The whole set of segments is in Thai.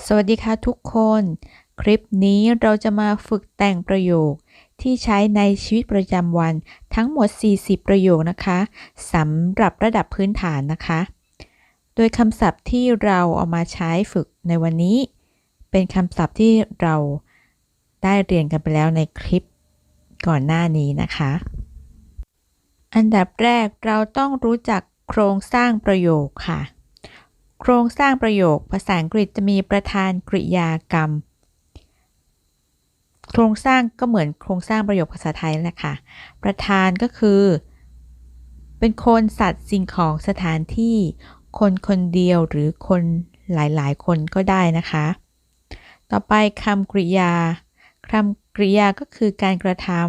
สวัสดีค่ะทุกคน คลิปนี้เราจะมาฝึกแต่งประโยคที่ใช้ในชีวิตประจำวันทั้งหมด 40 ประโยคนะคะสำหรับระดับพื้นฐานนะคะ โดยคำศัพท์ที่เราเอามาใช้ฝึกในวันนี้ เป็นคำศัพท์ที่เราได้เรียนกันไปแล้วในคลิปก่อนหน้านี้นะคะ อันดับแรกเราต้องรู้จักโครงสร้างประโยคค่ะ โครงสร้างประโยค ภาษาอังกฤษจะมีประธานกริยากรรม โครงสร้างก็เหมือนโครงสร้างประโยคภาษาไทยแหละค่ะ ประธานก็คือ เป็นคนสัตว์สิ่งของสถานที่ คนคนเดียวหรือคนหลายๆ คนก็ได้นะคะ ต่อไปคำกริยาคำกริยาก็คือการกระทำ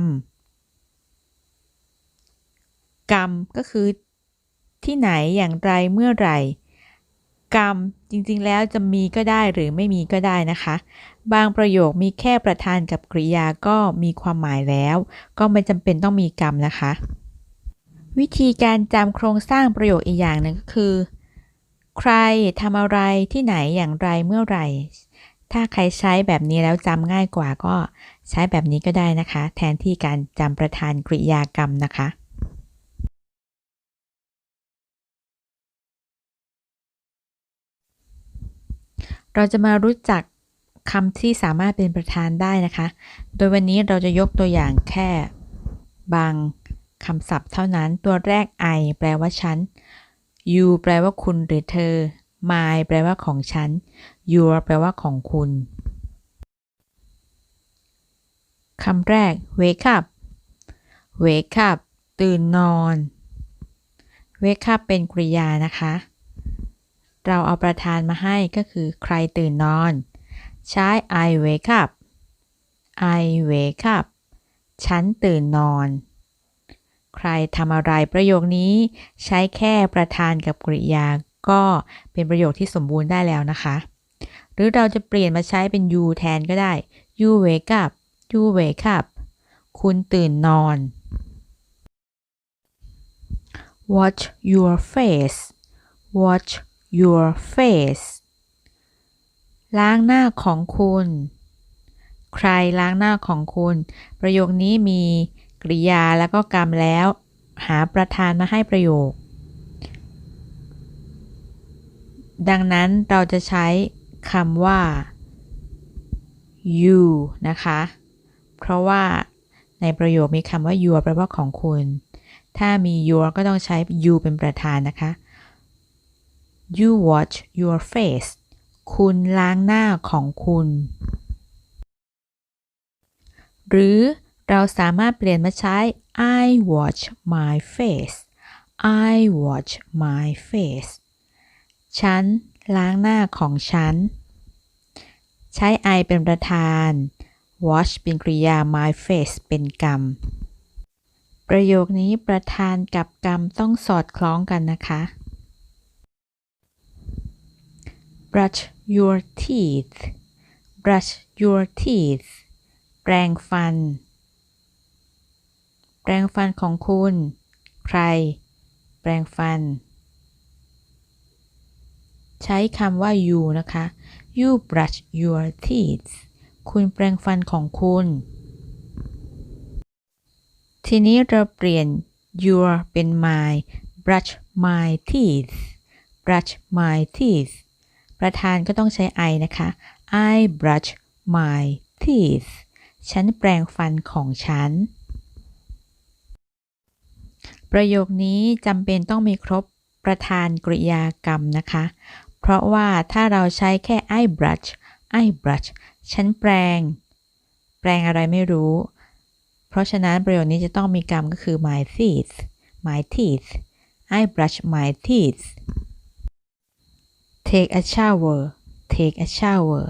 กรรมก็คือที่ไหนอย่างไรเมื่อไหร่ กรรม จริงๆ แล้วจะมีก็ได้หรือไม่มีก็ได้นะคะ บางประโยคมีแค่ประธานกับกริยาก็มีความหมายแล้ว ก็ไม่จำเป็นต้องมีกรรมนะคะ วิธีการจำโครงสร้างประโยคอีกอย่างหนึ่งก็คือ ใครทำอะไรที่ไหนอย่างไรเมื่อไหร่ ถ้าใครใช้แบบนี้แล้วจำง่ายกว่าก็ใช้แบบนี้ก็ได้นะคะ แทนที่การจำประธานกริยากรรมนะคะ เราจะมารู้จักคำที่สามารถเป็นประธานได้นะคะ โดยวันนี้เราจะยกตัวอย่างแค่บางคำศัพท์เท่านั้น ตัวแรก I แปลว่าฉัน you แปลว่าคุณหรือเธอ my แปลว่าของฉัน your แปลว่าของคุณ คำแรก wake up wake up ตื่นนอน wake up เป็นกริยานะคะ เราเอาประธานมาให้ก็คือใครตื่นนอน ใช้ I wake up I wake up ฉันตื่นนอน ใครทำอะไรประโยคนี้ใช้แค่ประธานกับกริยา ก็เป็นประโยคที่สมบูรณ์ได้แล้วนะคะ หรือเราจะเปลี่ยนมาใช้เป็น you แทนก็ได้ you wake up you wake up คุณตื่นนอน watch your face watch your face ล้างหน้าของคุณ ใครล้างหน้าของคุณ ประโยคนี้มีกริยาแล้วก็กรรมแล้ว หาประธานมาให้ประโยค ดังนั้นเราจะใช้คำว่า you นะคะ เพราะว่าในประโยคมีคำว่า your แปลว่าของคุณ ถ้ามี your ก็ต้องใช้ you เป็นประธานนะคะ you watch your face คุณล้างหน้าของคุณ หรือเราสามารถเปลี่ยนมาใช้ I watch my face I watch my face ฉันล้างหน้าของฉัน ใช้ I เป็นประธาน watch เป็นกริยา my face เป็นกรรม ประโยคนี้ประธานกับกรรมต้องสอดคล้องกันนะคะ brush your teeth brush your teeth แปรงฟัน แปรงฟันของคุณ ใคร แปรงฟัน ใช้คำว่า you นะคะ you brush your teeth คุณแปรงฟันของคุณ ทีนี้เราเปลี่ยน your เป็น my brush my teeth brush my teeth ประธานก็ต้องใช้ I นะคะ I brush my teeth ฉันแปรงฟันของฉัน ประโยคนี้จำเป็นต้องมีครบประธานกริยากรรมนะคะ เพราะว่าถ้าเราใช้แค่ I brush I brush ฉันแปรง แปรงอะไรไม่รู้ เพราะฉะนั้นประโยคนี้จะต้องมีกรรมก็คือ my teeth my teeth I brush my teeth take a shower take a shower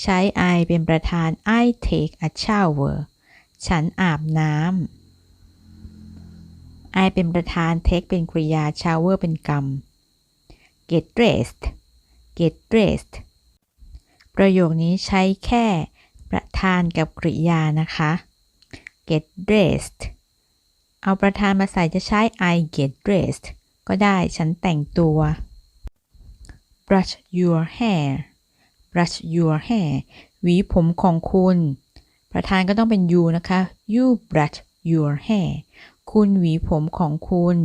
ใช้ I เป็นประธาน I take a shower ฉันอาบน้ำ I เป็นประธาน take เป็นกริยา shower เป็นกรรม get dressed get dressed ประโยคนี้ใช้แค่ประธานกับกริยานะคะ get dressed เอาประธานมาใส่จะใช้ I get dressed ก็ได้ฉันแต่งตัว brush your hair brush your hair หวีผมของคุณ ประธานก็ต้องเป็น you นะคะ you brush your hair คุณหวีผมของคุณ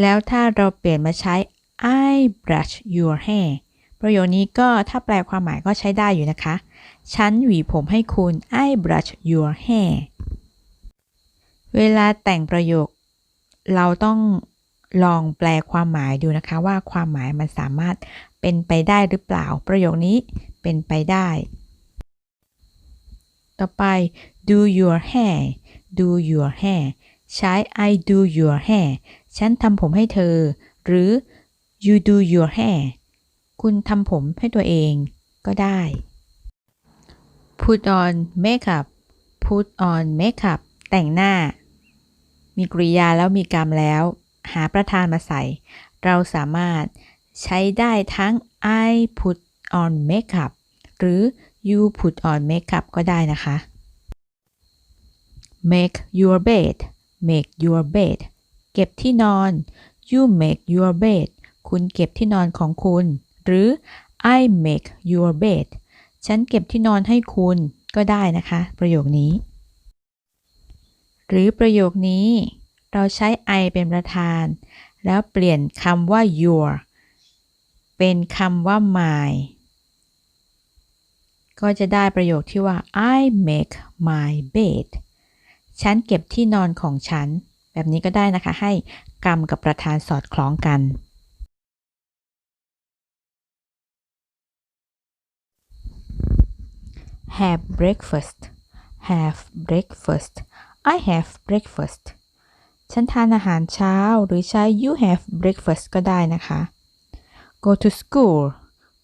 แล้วถ้าเราเปลี่ยนมาใช้ I brush your hair ประโยคนี้ก็ถ้าแปลความหมายก็ใช้ได้อยู่นะคะ ฉันหวีผมให้คุณ I brush your hair เวลาแต่งประโยค เราต้อง ลองแปลความหมายดูนะคะว่าความหมายมันสามารถเป็นไปได้หรือเปล่า ประโยคนี้เป็นไปได้ ต่อไป do your hair do your hair ใช้ I do your hair ฉันทำผมให้เธอ หรือ you do your hair คุณทำผมให้ตัวเองก็ได้ put on makeup put on makeup แต่งหน้า มีกริยาแล้วมีกรรมแล้ว หาประธานมาใส่ เราสามารถใช้ได้ทั้ง I put on makeup หรือ you put on makeup ก็ได้นะคะ make your bed make your bed เก็บที่นอน you make your bed คุณเก็บที่นอนของคุณ หรือ I make your bed ฉันเก็บที่นอนให้คุณก็ได้นะคะ ประโยคนี้ หรือประโยคนี้ เราใช้ I เป็นประธาน แล้วเปลี่ยนคำว่า your เป็นคำว่า my ก็จะได้ประโยคที่ว่า I make my bed ฉันเก็บที่นอนของฉัน แบบนี้ก็ได้นะคะ ให้กรรมกับประธานสอดคล้องกัน have breakfast have breakfast I have breakfast ฉันทานอาหารเช้าหรือใช้ you have breakfast ก็ได้นะคะ go to school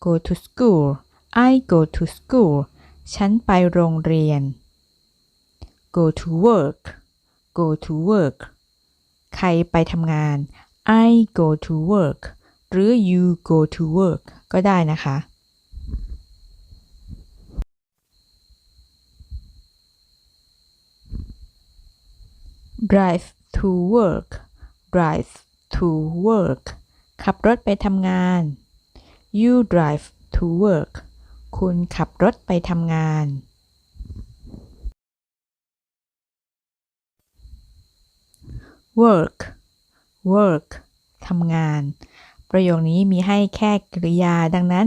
go to school I go to school ฉันไปโรงเรียน go to work go to work ใครไปทำงาน I go to work หรือ you go to work ก็ได้นะคะ drive to work drive to work ขับรถไปทำงาน you drive to work คุณขับรถไปทำงาน work work ทำงาน ประโยคนี้มีให้แค่กริยา ดังนั้น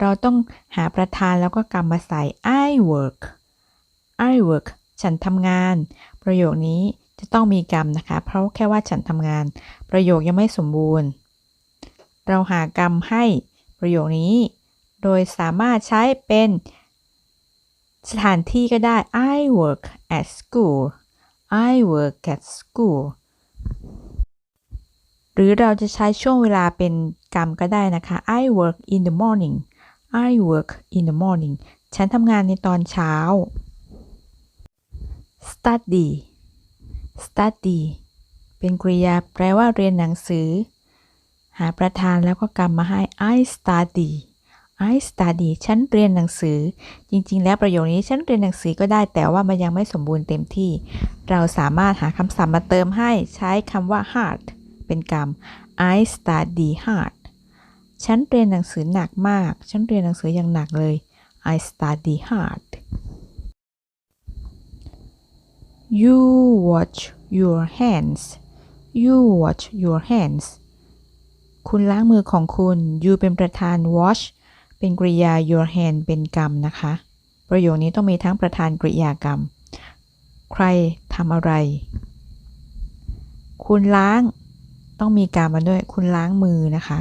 เราต้องหาประธานแล้วก็กรรมมาใส่ I work I work ฉันทำงาน ประโยคนี้ จะต้องมีกรรมนะคะ เพราะแค่ว่าฉันทำงาน ประโยคยังไม่สมบูรณ์ เราหากรรมให้ประโยคนี้ โดยสามารถใช้เป็นสถานที่ก็ได้ I work at school I work at school หรือเราจะใช้ช่วงเวลาเป็นกรรมก็ได้นะคะ I work in the morning I work in the morning ฉันทำงานในตอนเช้า study study เป็นกริยาแปลว่าเรียนหนังสือ หาประธานแล้วก็กรรมมาให้ I study I study ฉันเรียนหนังสือ จริง ๆ แล้วประโยคนี้ฉันเรียนหนังสือก็ได้แต่ว่ามันยังไม่สมบูรณ์เต็มที่ เราสามารถหาคำศัพท์มาเติมให้ใช้คำว่า hard เป็นกรรม I study hard ฉันเรียนหนังสือหนักมาก ฉันเรียนหนังสืออย่างหนักเลย I study hard You wash your hands You wash your hands คุณล้างมือของคุณ You เป็นประธาน wash เป็นกริยา your hand เป็นกรรมนะคะ ประโยคนี้ต้องมีทั้งประธานกริยากรรม ใครทำอะไร คุณล้าง ต้องมีกรรมมาด้วย คุณล้างมือนะคะ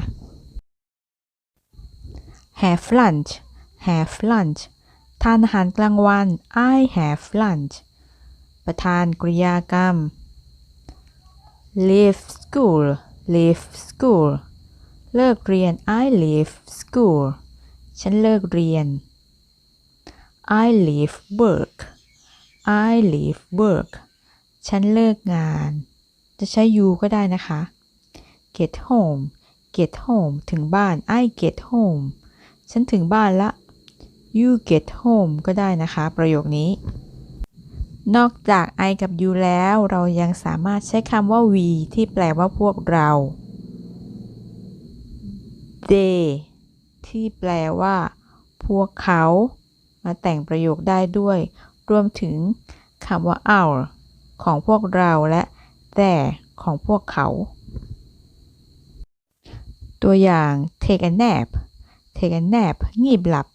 have lunch have lunch ทานอาหารกลางวัน I have lunch ประธานกริยากรรม leave school leave school เลิกเรียน I leave school ฉันเลิกเรียน I leave work I leave work ฉันเลิกงาน จะใช้ you ก็ได้นะคะ get home get home ถึงบ้าน I get home ฉันถึงบ้านละ you get home ก็ได้นะคะ ประโยคนี้ นอกจาก I กับ you แล้ว เรายังสามารถใช้คำว่า we ที่แปลว่าพวกเรา they ที่แปลว่า พวกเขา มาแต่งประโยคได้ด้วย รวมถึงคำว่า our ของพวกเราและ their ของพวกเขา ตัวอย่าง take a nap take a nap งีบหลับ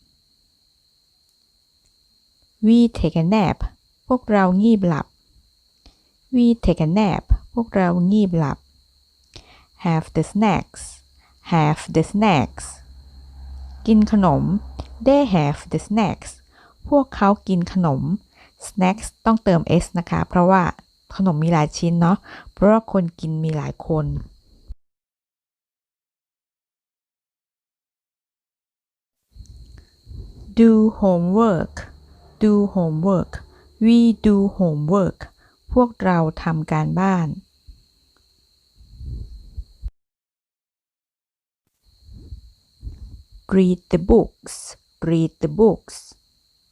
we take a nap วกเรางีบหลับ we take a nap พวกเรางีบหลับ have the snacks have the snacks กินขนม they have the snacks พวกเขากินขนม snacks ต้องเติม s นะคะ เพราะว่าขนมมีหลายชิ้นเนาะ เพราะว่าคนกินมีหลายคน do homework do homework we do homework พวกเราทำการบ้าน read the books read the books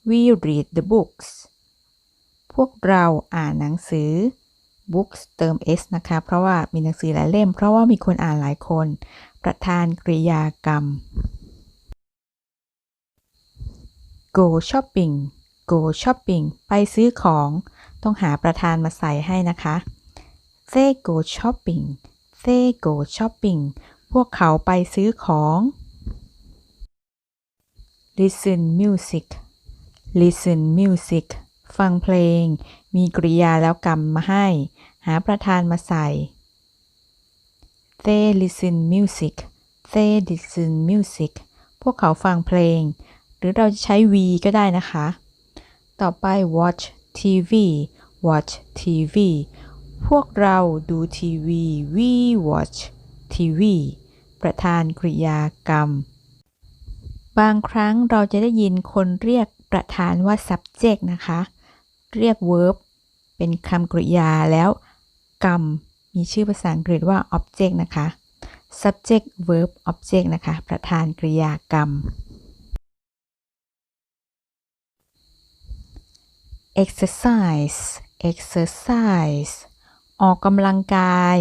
we read the books พวกเราอ่านหนังสือ books เติม s นะคะ เพราะว่ามีหนังสือหลายเล่ม เพราะว่ามีคนอ่านหลายคน ประธานกริยากรรม go shopping go shopping ไปซื้อของ ต้องหาประธานมาใส่ให้นะคะ they go shopping they go shopping พวกเขาไปซื้อของ listen music listen music ฟังเพลง มีกริยาแล้วกรรมมาให้ หาประธานมาใส่ they listen music they listen music พวกเขาฟังเพลง หรือเราจะใช้ we ก็ได้นะคะ ต่อไป watch TV watch TV พวกเราดูทีวี we watch TV ประธานกริยากรรม บางครั้งเราจะได้ยินคนเรียกประธานว่า subject นะคะ เรียก verb เป็นคำกริยาแล้วกรรม มีชื่อภาษาอังกฤษว่า object นะคะ subject verb object นะคะ ประธานกริยากรรม exercise exercise ออกกำลังกาย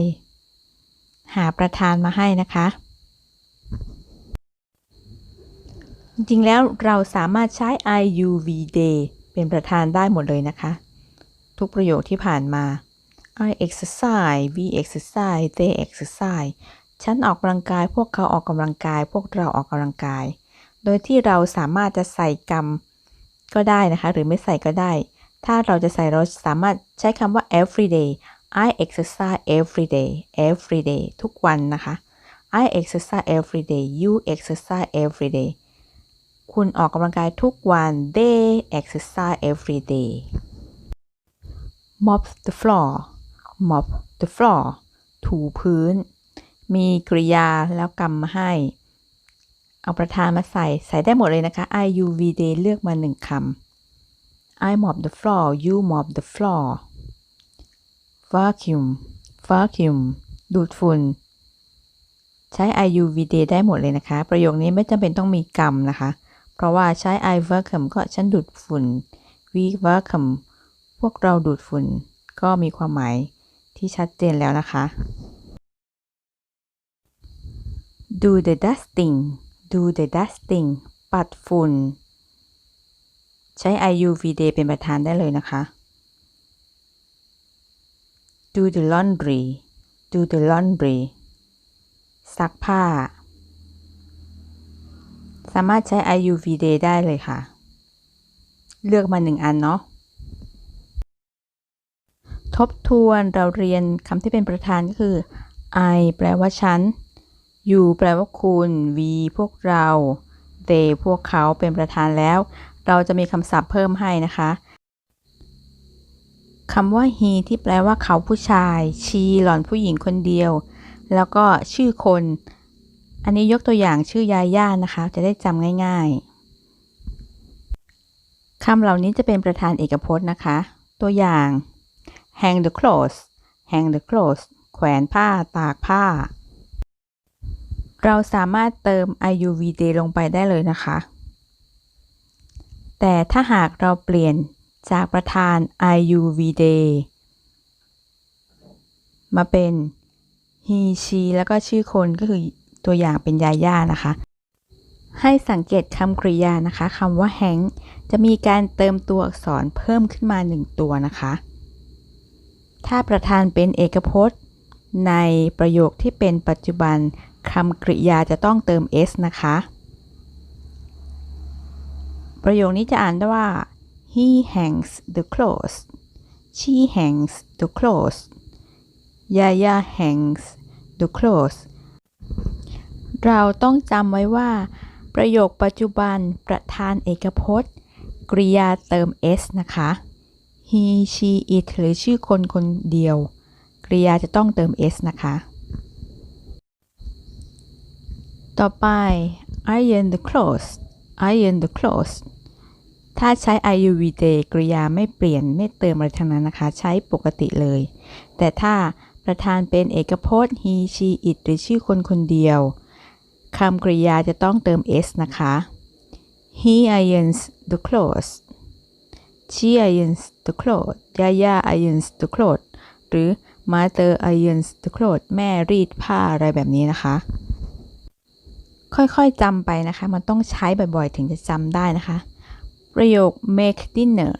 หาประธานมาให้นะคะ จริงๆแล้วเราสามารถใช้ IUV day เป็นประธานได้หมดเลยนะคะ ทุกประโยคที่ผ่านมา I exercise we exercise they exercise ฉันออกกำลังกายพวกเขาออกกำลังกาย พวกเราออกกำลังกาย โดยที่เราสามารถจะใส่กรรมก็ได้นะคะ หรือไม่ใส่ก็ได้ ถ้าเราจะใส่เราสามารถใช้คำว่า every day I exercise every day every day ทุกวันนะคะ I exercise every day you exercise every day คุณออกกำลังกายทุกวัน they exercise every day mop the floor mop the floor ถูพื้น มีกริยาแล้วกรรมมาให้ เอาประธานมาใส่ ใส่ได้หมดเลยนะคะ I U V day เลือกมาหนึ่งคำ I mop the floor you mop the floor vacuum vacuum ดูดฝุ่น ใช้ IUVD ได้หมดเลยนะคะ ประโยคนี้ไม่จำเป็นต้องมีกรรมนะคะ เพราะว่าใช้ I vacuum ก็ฉันดูดฝุ่น we vacuum พวกเราดูดฝุ่น ก็มีความหมายที่ชัดเจนแล้วนะคะ do the dusting do the dusting ปัดฝุ่น ใช้ IUV day เป็นประธานได้เลยนะคะ do the laundry do the laundry ซักผ้า สามารถใช้ IUV day ได้เลยค่ะ เลือกมาหนึ่งอันเนาะ ทบทวนเราเรียนคำที่เป็นประธานก็คือ I แปลว่าฉัน u แปลว่าคุณ we พวกเรา they พวกเขาเป็นประธานแล้ว เราจะมีคำศัพท์เพิ่มให้นะคะคำว่า he ที่แปลว่าเขาผู้ชาย she หล่อนผู้หญิงคนเดียว แล้วก็ชื่อคน อันนี้ยกตัวอย่างชื่อยาย่านะคะ จะได้จำง่าย ๆคำเหล่านี้จะเป็นประธานเอกพจน์นะคะ ตัวอย่าง hang the clothes hang the clothes แขวนผ้า ตากผ้า เราสามารถเติม i u v d ลงไปได้เลยนะคะ แต่ถ้าหากเราเปลี่ยนจากประธาน IUV day มาเป็น he she แล้วก็ชื่อคนก็คือตัวอย่างเป็นยาย่านะคะ ให้สังเกตคำกริยานะคะคำว่า hang จะมีการเติมตัวอักษรเพิ่มขึ้นมา 1 ตัวนะคะ ถ้าประธานเป็นเอกพจน์ ในประโยคที่เป็นปัจจุบันคำกริยาจะต้องเติม s นะคะ ประโยคนี้จะอ่านได้ว่า he hangs the clothes she hangs the clothes Yaya hangs the clothes เราต้องจำไว้ว่า ประโยคปัจจุบันประธานเอกพจน์ กริยาเติม s นะคะ he she it หรือชื่อคนคนเดียว กริยาจะต้องเติม s นะคะ ต่อไป iron the clothes iron the clothes ถ้าใช้ iuvd กริยาไม่เปลี่ยนไม่เติมอะไรทั้งนั้นนะคะ ใช้ปกติเลย แต่ถ้าประธานเป็นเอกพจน์ he she it หรือชื่อคนคนเดียวคำกริยาจะต้องเติม s นะคะ he irons the clothes she irons the clothes Yaya irons the clothes หรือ mother irons the clothes แม่รีดผ้าอะไรแบบนี้นะคะ ค่อยๆจำไปนะคะ มันต้องใช้บ่อยๆ ถึงจะจำได้นะคะ ประโยค make dinner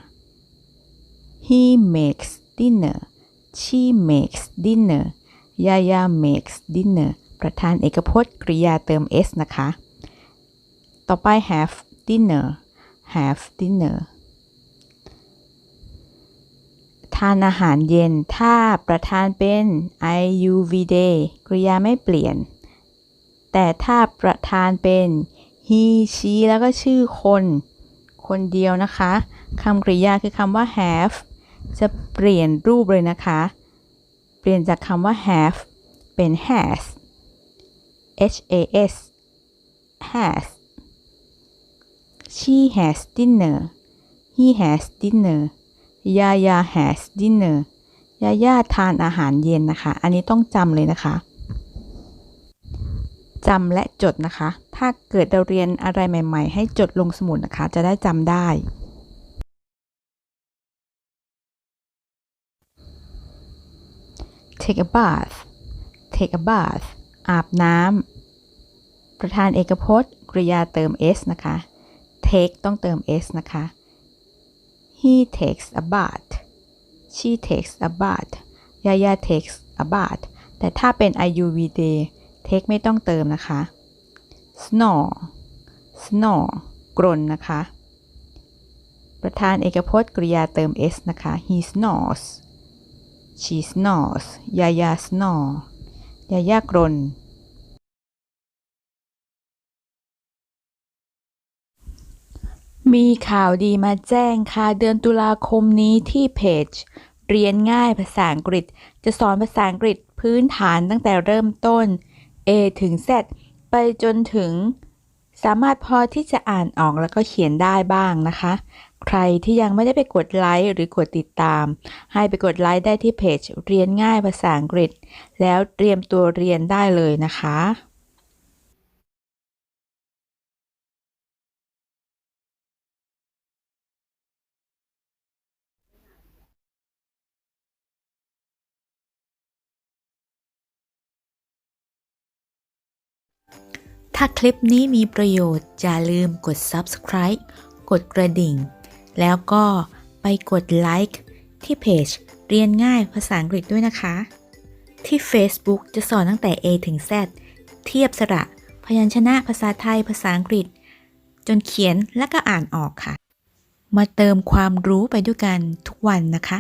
he makes dinner she makes dinner Yaya makes dinner ประธานเอกพจน์กริยาเติม s นะคะ ต่อไป have dinner have dinner ทานอาหารเย็น ถ้าประธานเป็น i u v day กริยาไม่เปลี่ยน แต่ถ้าประธานเป็น he she แล้วก็ชื่อคน คนเดียวนะคะคำกริยาคือคำว่า have จะเปลี่ยนรูปเลยนะคะ เปลี่ยนจากคำว่า have เป็น has h a s has she has dinner he has dinner Yaya has dinner ยาย่าทานอาหารเย็นนะคะ อันนี้ต้องจำเลยนะคะ จำและจดนะคะ ถ้าเกิดเราเรียนอะไรใหม่ ๆ ให้จดลงสมุดนะคะ จะได้จำได้ take a bath take a bath อาบน้ำ ประธานเอกพจน์กริยาเติม s นะคะ take ต้องเติม s นะคะ he takes a bath she takes a bath Yaya takes a bath แต่ถ้าเป็น I U V D iuvd take ไม่ต้องเติมนะคะ snore snore กรนนะคะ ประธานเอกพจน์กริยาเติม s นะคะ he snores she snores Yaya snore Yaya กรน มีข่าวดีมาแจ้งค่ะ เดือนตุลาคมนี้ที่เพจ เรียนง่ายภาษาอังกฤษ จะสอนภาษาอังกฤษพื้นฐานตั้งแต่เริ่มต้น A ถึง Z ไปจนถึง สามารถพอที่จะอ่านออกแล้วก็เขียนได้บ้างนะคะ ใครที่ยังไม่ได้ไปกดไลค์หรือกดติดตาม ให้ไปกดไลค์ได้ที่เพจเรียนง่ายภาษาอังกฤษ แล้วเตรียมตัวเรียนได้เลยนะคะ ถ้าคลิปนี้มีประโยชน์ อย่าลืมกด subscribe กดกระดิ่ง แล้วก็ไปกดไลค์ที่เพจเรียนง่ายภาษาอังกฤษด้วยนะคะ ที่ Facebook จะสอนตั้งแต่ A ถึง Z เทียบสระ พยัญชนะภาษาไทยภาษาอังกฤษ จนเขียนและก็อ่านออกค่ะ มาเติมความรู้ไปด้วยกันทุกวันนะคะ